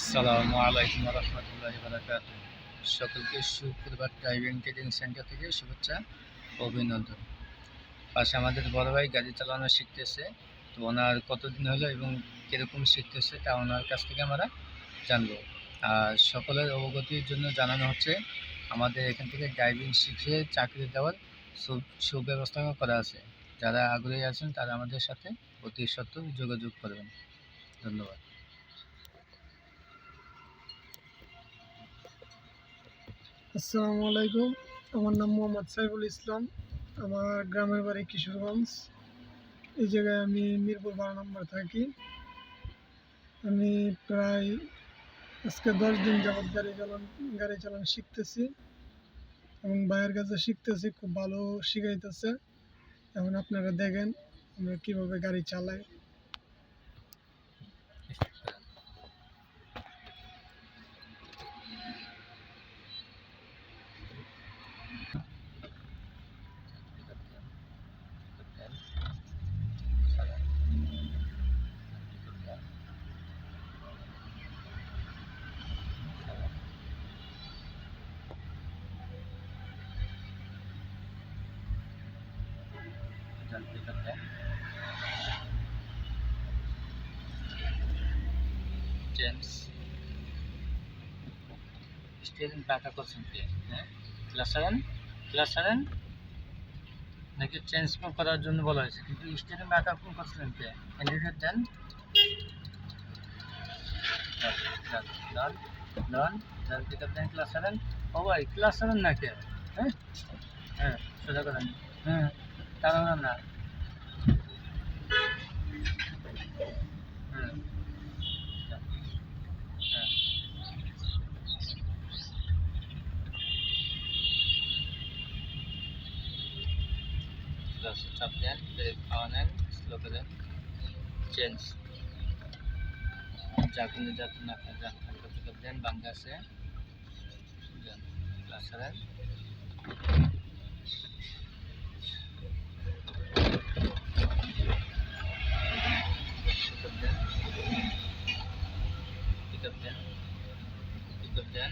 আসসালামু আলাইকুম রহমতুল্লাহ সকলকে সুপ্রভাত ড্রাইভিং ট্রেনিং সেন্টার থেকে শুভেচ্ছা অভিনন্দন। পাশে আমাদের বড় ভাই গাড়ি চালানো শিখতেছে, তো ওনার কতদিন হলো এবং কীরকম শিখতেছে তা ওনার কাছ থেকে আমরা জানব। আর সকলের অবগতির জন্য জানানো হচ্ছে, আমাদের এখান থেকে ড্রাইভিং শিখে চাকরি দেওয়ার সুব্যবস্থা করা আছে। যারা আগ্রহী আছেন তারা আমাদের সাথে অতি সত্ত্বর যোগাযোগ করবেন। ধন্যবাদ। আসসালামু আলাইকুম। আমার নাম মোহাম্মদ সাইফুল ইসলাম। আমার গ্রামের বাড়ি কিশোরগঞ্জ। এই জায়গায় আমি মিরপুর বারো নম্বর থাকি। আমি প্রায় আজকে দশ দিন যাবৎ গাড়ি চালান গাড়ি চালান শিখতেছি এবং ভাইয়ের কাছে শিখতেছি, খুব ভালো শিখাইতেছে। এখন আপনারা দেখেন আমরা কীভাবে গাড়ি চালাই। জেমস স্টিয়ারিং ব্যাকা করছেন হ্যাঁ ক্লাস সেভেন ক্লাস সেভেন নাকি চেঞ্জ করার জন্য বলা হয়েছে, কিন্তু স্টিয়ারিং ব্যাকআপ করছিলেন কে ইন্ডিকেটর দেন ক্লাস সেভেন ও ভাই ক্লাস সেভেন না কে? হ্যাঁ? হ্যাঁ সোজা করেন হ্যাঁ তাড়াহুড়া না। ব্রেক খাওয়া নেন স্লো করেন চেঞ্জ যাকুন যাকুন না যাক হালকা পিকআপ দেন বাম গাছে দেন ক্লাস করেন pickup then pickup then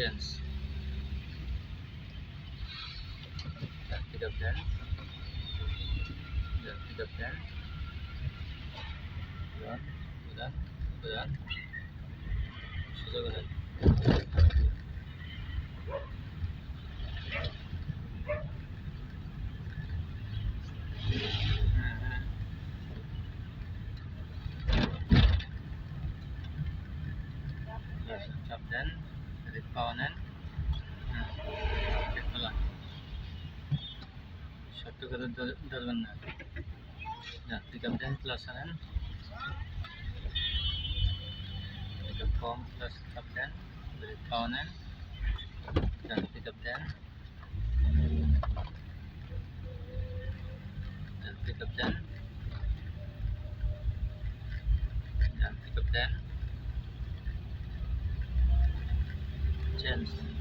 Patience. That pick up there. That pick up there. Do that. Do that. Do that. She's over there. chop dari kawanan kita ha. lah satu kata dalam dan tiga belas pelaksanaan tiga form plus tiga belas. Dari kawanan dan tiga belas. Dan tiga belas. Dan tiga belas. questions.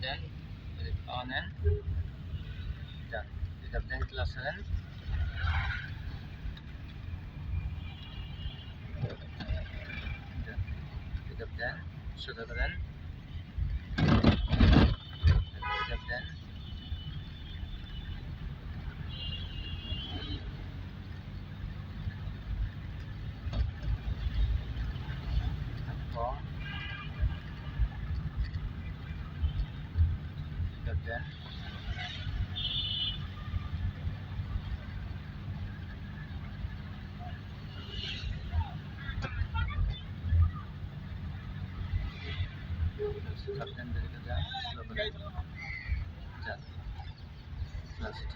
then flip on and done. Kita dah kelas lain. Kita dah sudah berani.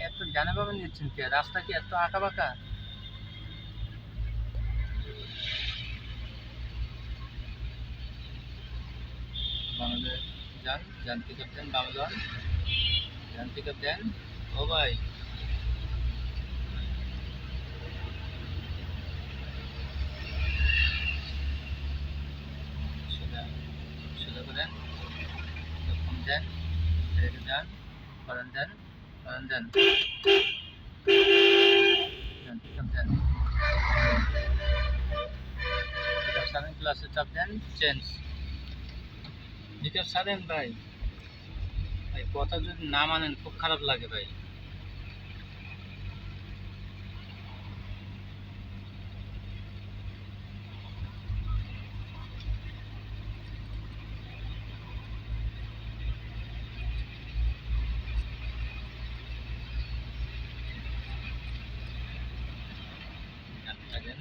এত নিচ্ছেন কে? রাস্তা কি এত আঁকা বাঁকা? বাংলাদেশ, যান যান pick Bangla যান ও ভাই সোজা সোজা করেন যখন দেন রেখে যান করেন দেন পিক আপ দেন পিক আপ সারেন ক্লাসে চাপ সারেন ভাই। ভাই, কথা যদি না মানেন, খুব খারাপ লাগে, ভাই যান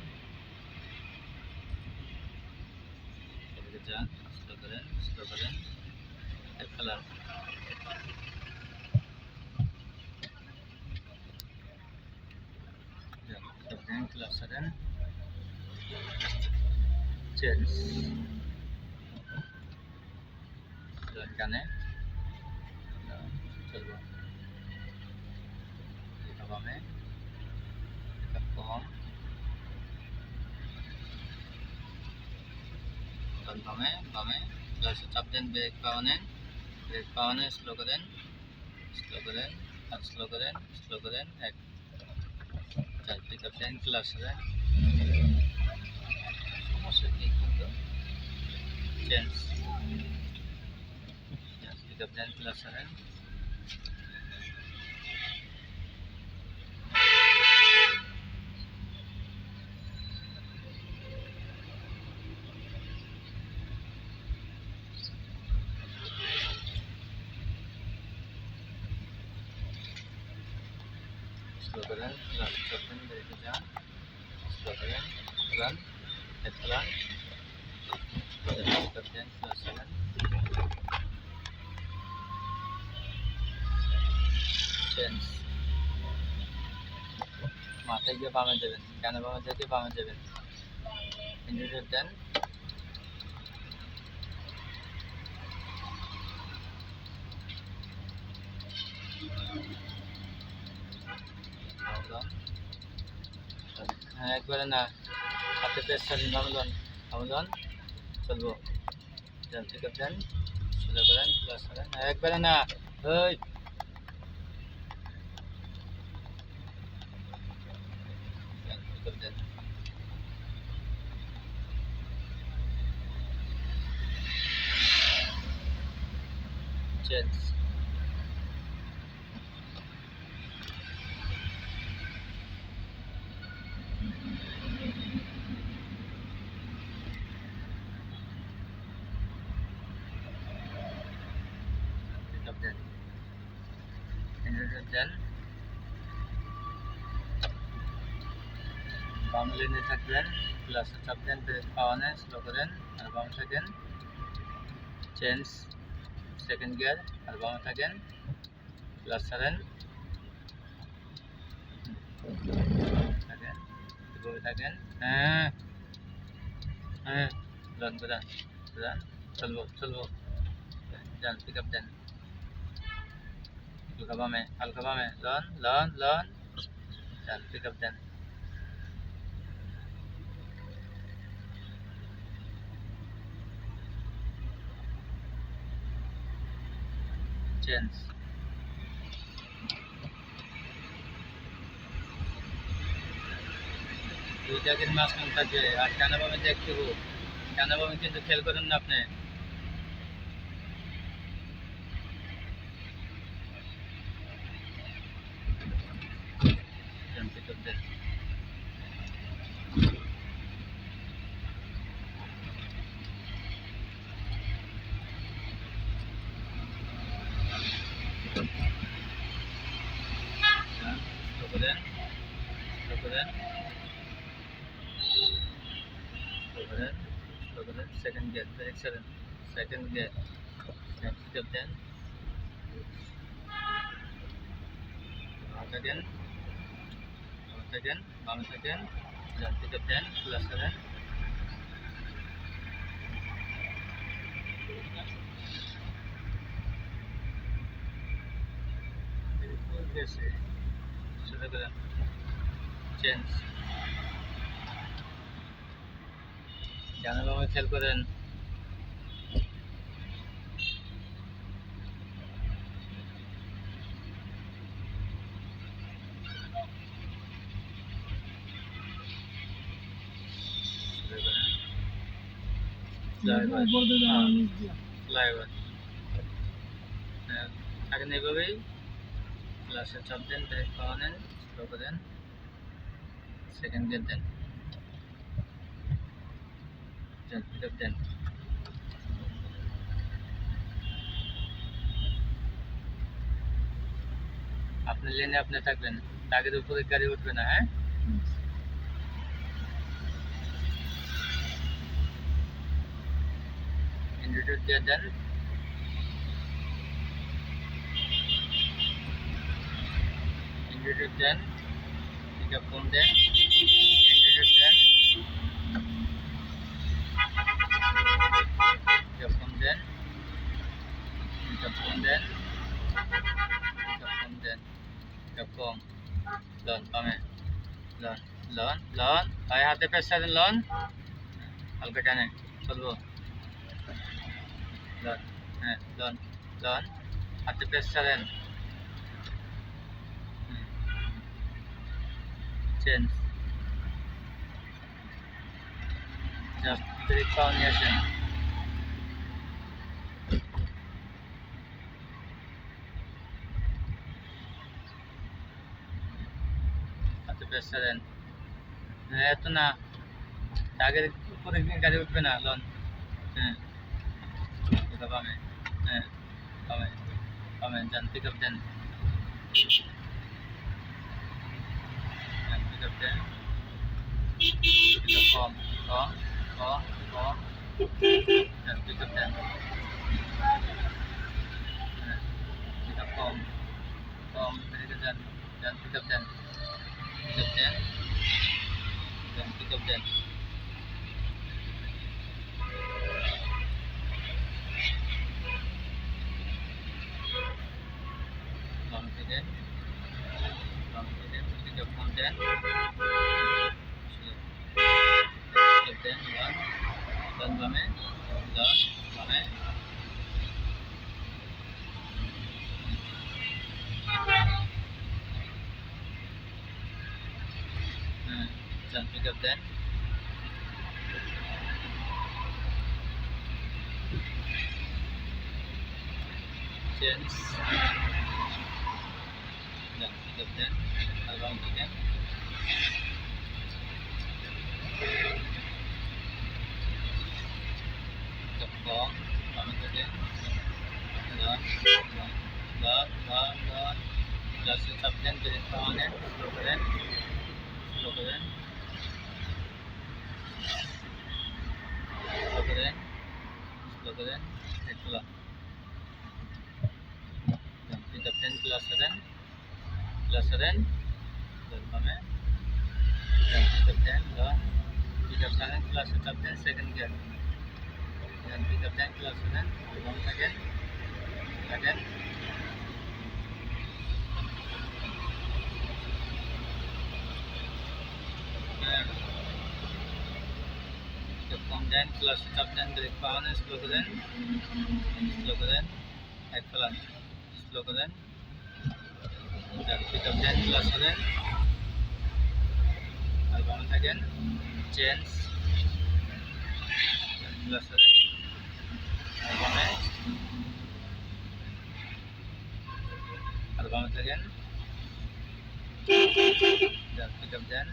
এদিকে যান স্লো করেন স্লো করেন এক কালার করেন চেঞ্জ কানে চলবো এটা কম বামে বামে ক্লাসে চাপ দেন ব্রেক পাওয়া নেন ব্রেক পাওয়া নেন স্লো করেন স্লো করেন আর স্লো করেন স্লো করেন এক está, este café en clase, ¿verdad? ¿Cómo se titula? Ya. যান স্লো করেন রান হেড প্লান করবেন ক্লাস করেন চেঞ্জ মাথায় গিয়ে বামে যাবেন ডানে বামে থেকে বামে যাবেন ইন্ডিকেটর দেন একবারে না হাতে পেস ছাড়েন নামলন নামলন চলবো দেন ঠিক আছে দেন সোজা করেন ক্লাস করেন হ্যাঁ একবারে না ওই pick বাম লেনে থাকবেন ক্লাসে চাপবেন ব্রেক পাওয়ানে স্লো করেন আর বাম থাকেন চেঞ্জ সেকেন্ড গিয়ার আর বামে থাকেন ক্লাস ছাড়েন থাকেন এভাবে থাকেন হ্যাঁ হ্যাঁ রান করান রান চলবো চলবো যান পিক আপ দেন হালকা বামে হালকা বামে লন লন লন যান পিক আপ দেন চেঞ্জ দুই কিন্তু মাঝখানটা যে, আর কেন ভাবে দেখতে হোক বামে কিন্তু খেয়াল করেন না আপনি। Yan, pick up din. Back again. Back again. Bounce again. Pick up din. Plus din. Yes, eh. শুরু করেন চেঞ্জ জানাবামে খেয়াল করেন ফ্লাইওভার উপর দিয়ে হ্যাঁ। নিচ দিয়া ফ্লাইওভার হ্যাঁ থাকেন এভাবেই ক্লাসে চাপ দেন ব্রেক পাওয়া নেন স্লো করেন সেকেন্ড গিয়ার দেন দেন পিক আপ দেন আপনি লেনে আপনি থাকবেন দাগের উপরে গাড়ি উঠবে না হ্যাঁ predator the identity. Injured your den. Pick up one den. Injured your den. Pick up one den. Pick up one den. Pick up one den. Doon. Ayan, eh, doon. Doon. At depress siya rin. Hmm. Chin. Yan. Pilit pound niya siya. At depress siya rin. Ito na. Tagalit ko rin yung galibot ko na. Loan. Ayan. Hmm. ก็ปาเมาเอะมาณปรมาณจันทึกับจันจันทึกับจันทึกับคอมขอขอขอจันติกกับจันทึกับคอมอมจันทึกกับจันจันติกกับจันติกกับจันจันติกกับจัน যায় বাম দিকে দুদিকে phone দেন দেন one ডান বামে ডান বামে and pick up that. Yes. né? Vai levar muito tempo. Class up then second gear. Then pick up then class then. Once again. Again. Then pick up then break power slow then. Slow then. Excellent. Slow then. Then pick up then class then. Album again. Change. Album again. Again.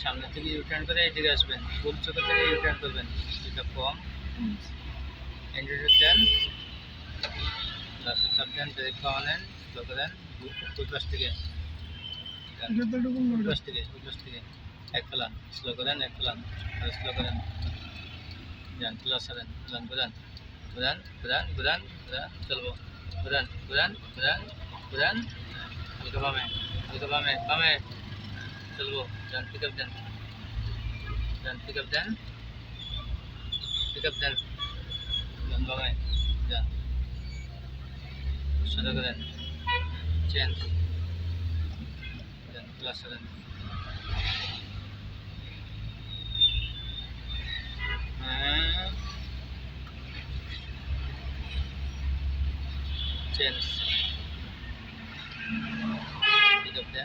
সামনে থেকে U turn করে এদিকে আসবেন ফুল চোখে থেকে U turn করবেন pickup কম indicator দেন লাস্টের চাপ দেন ব্রেক নেন স্লো করেন উত্তর থেকে দেন, যতটুকু উত্তর মনে পাশ থেকে উত্তর পাশ থেকে এক ফেলান স্লো করেন এক ফেলান আর স্লো করেন যান প্লাস সেভেন ঘুরান ঘুরান ঘুরান ঘুরান ঘুরান ঘুরান চলবো ঘুরান ঘুরান ঘুরান ঘুরান হালকা বামে হালকা বামে বামে চলবো যান পিক আপ দেন যান পিক আপ দেন পিক আপ দেন যান বামে যান সোজা করেন change penjelasan ah. Chance. Hidup dia.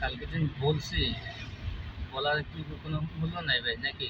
কালকে দিন বলছি বলার কি কোনো মূল্য নাই ভাই নাকি?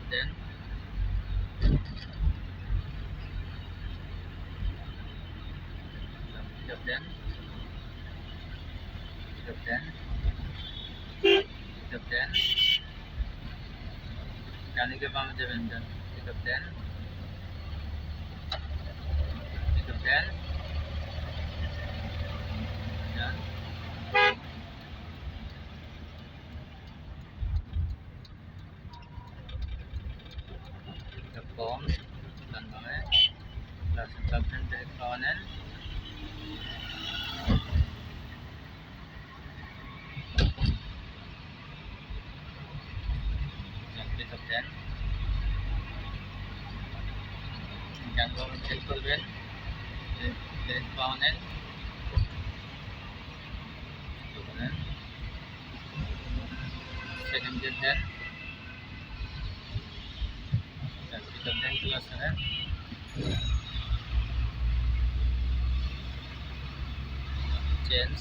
pick up then. Pick up then. Pick up then. Pick up then. ডানে কে বামে যাবেন দেন পিক আপ চাকরি চাপ দেন ডান বামে খেল করবেন ব্রেক পাওয়া নেন নেন সেকেন্ড গিয়ার দেন চাকরি চাপ দেন ক্লাসে নেন চেঞ্জ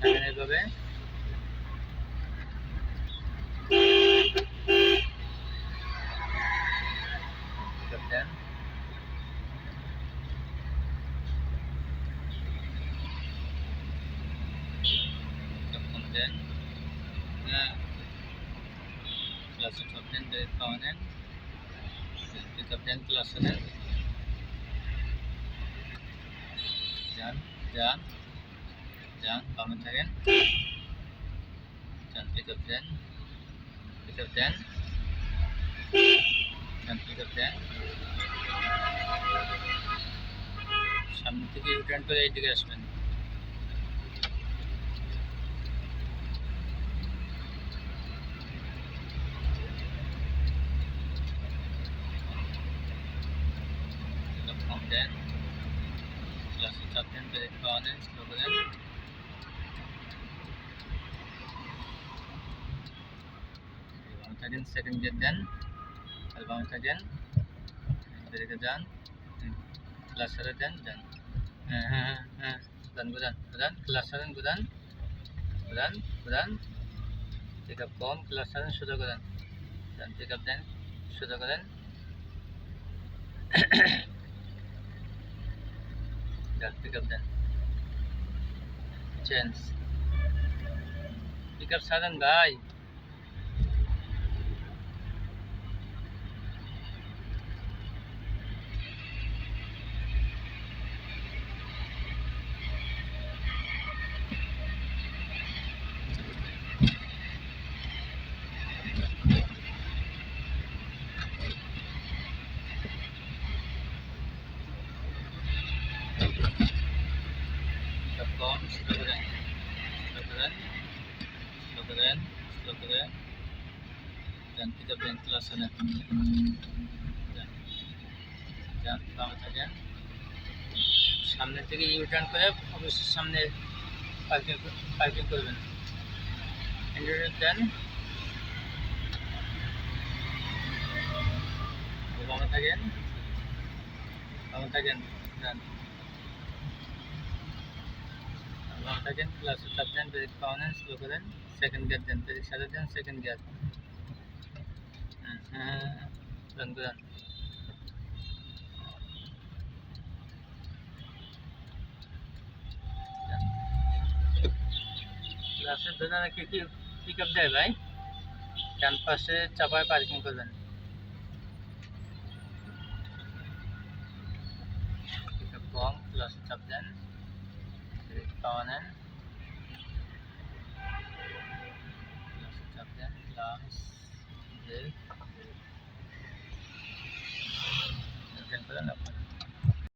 থাকেন এইভাবে ক্লাসে সব দেন ব্রেক পাওয়া নেন পিকআপ দেন ক্লাসে যান যান যান বামে থাকেন যান পিকআপ দেন পিকআপ দেন যান পিকআপ দেন সামনে থেকে ইউটার্ন করে এইদিকে আসবেন পিকআপ কম দেন ক্লাসে চাপ দেন ব্রেক পাওয়া নেন স্লো করেন বামে থাকেন সেকেন্ড গিয়ার দেন আর বামে থাকেন ব্রেকে যান ক্লাসারে দেন দেন হ্যাঁ হ্যাঁ হ্যাঁ হ্যাঁ গুদান গুদান গুদান ক্লাসারেন গুদান গুদান গুদান পিক আপ কম ক্লাসারেন সোজা করেন দেন পিক আপ দেন সোজা করেন দেন পিক আপ দেন চেঞ্জ পিক আপ সারেন ভাই U turn করে অবশ্যই সামনে পার্কিং পার্কিং করবেন ইন্টারনেট দেন বামে থাকেন বামে থাকেন যান বামে থাকেন ক্লাসে দেন ব্রেক পাওয়া নেন স্লো করেন সেকেন্ড গিয়ার দেন ব্রেক সাথে দেন সেকেন্ড গিয়ার হ্যাঁ হ্যাঁ রান রাশেদ ধনারা কি কি পিক আপ দেয় ভাই ক্যাম্পাসে চাপায় পার্কিং করবেন পিক আপ কম ক্লাসে চাপ দেন পাওয়া নেন চাপ দেন ক্লাস ব্রেক করেন